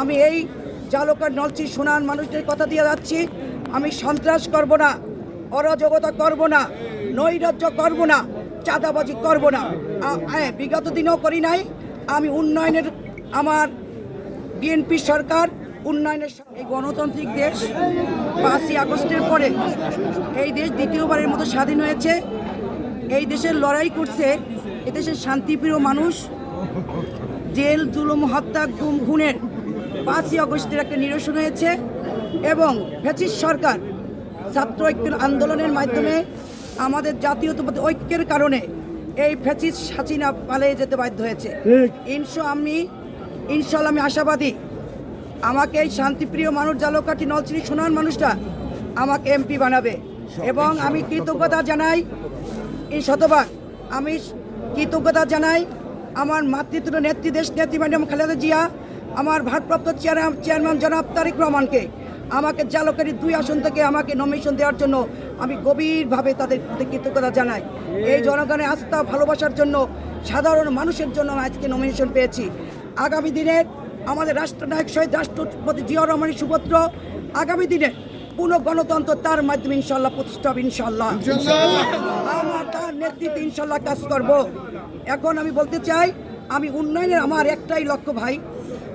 আমি এই জালকার নলচি সোনার মানুষদের কথা দিয়ে যাচ্ছি। আমি সন্ত্রাস করব না, অরাজকতা করব না, নৈরাজ্য করব না, চাঁদাবাজি করব না। হ্যাঁ বিগত দিনেও করি নাই। আমি উন্নয়নের আমার বিএনপি সরকার, উন্নয়নের এই গণতান্ত্রিক দেশ, পাঁচই আগস্টের পরে এই দেশ দ্বিতীয়বারের মতো স্বাধীন হয়েছে। এই দেশের লড়াই করছে এদেশের শান্তিপ্রিয় মানুষ, জেল, জুলুম, হত্যা, গুম, খুনের পাঁচই অগস্টের একটা নিরসন হয়েছে এবং ফ্যাসিস্ট সরকার ছাত্র ঐক্যের আন্দোলনের মাধ্যমে আমাদের জাতীয়তাবাদী ঐক্যের কারণে এই ফ্যাসিস্ট হাসিনা পালিয়ে যেতে বাধ্য হয়েছে। ইনশো আমি ইনশাল্লাহ আমি আশাবাদী আমাকে এই শান্তিপ্রিয় মানুষ জালকাঠি নলচিনি সোনার মানুষটা আমাকে এমপি বানাবে। এবং আমি কৃতজ্ঞতা জানাই, এই শতভাগ আমি কৃতজ্ঞতা জানাই আমার মাতৃত্ব নেত্রী, দেশ নেত্রী, ম্যাডাম খালেদা জিয়া আমার ভারপ্রাপ্ত চেয়ারম্যান চেয়ারম্যান জনাব তারিক রহমানকে আমাকে জালকারি দুই আসন থেকে আমাকে নমিনেশন দেওয়ার জন্য আমি গভীরভাবে তাদের প্রতি কৃতজ্ঞতা জানাই। এই জনগণের আস্থা ভালোবাসার জন্য সাধারণ মানুষের জন্য আমি আজকে নমিনেশন পেয়েছি। আগামী দিনের আমাদের রাষ্ট্রনায়ক শহীদ রাষ্ট্রপতি জিয়া রহমানের সুপুত্র আগামী দিনে পুনঃ গণতন্ত্র তার মাধ্যমে ইনশাল্লাহ প্রতিষ্ঠা হবে ইনশাল্লাহ আমার তার নেতৃত্বে ইনশাল্লাহ কাজ করব। এখন আমি বলতে চাই আমি উন্নয়নের আমার একটাই লক্ষ্য ভাই।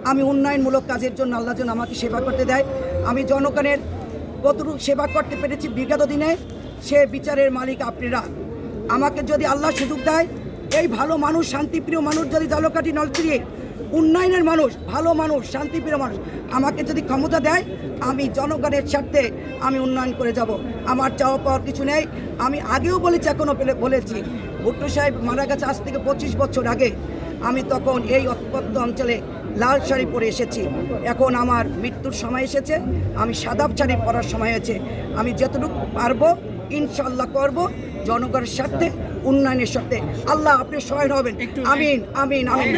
আমি উন্নয়নমূলক কাজের জন্য আল্লাহ যেন আমাকে সেবা করতে দেয়। আমি জনগণের কতটুকু সেবা করতে পেরেছি বিগত দিনে, সে বিচারের মালিক আপনারা। আমাকে যদি আল্লাহ সুযোগ দেয়, এই ভালো মানুষ, শান্তিপ্রিয় মানুষ যদি জালকাঠি নলচিরিয়ে উন্নয়নের মানুষ, ভালো মানুষ, শান্তিপ্রিয় মানুষ আমাকে যদি ক্ষমতা দেয়, আমি জনগণের স্বার্থে আমি উন্নয়ন করে যাব। আমার চাওয়া পাওয়ার কিছু নেই। আমি আগেও বলেছি, এখনও বলেছি। ভুট্টো সাহেব মারা গেছে আজ থেকে পঁচিশ বছর আগে। আমি তখন এই অত্যন্ত অঞ্চলে লাল শাড়ি পরে এসেছি। এখন আমার মৃত্যুর সময় এসেছে আমি সাদাব শাড়ি পরার সময় হয়েছে। আমি যতটুকু পারব ইনশাল্লাহ করব জনগণের স্বার্থে উন্নয়নের স্বার্থে। আল্লাহ আপনি সহায় হবেন। আমিন আমিন আমিন।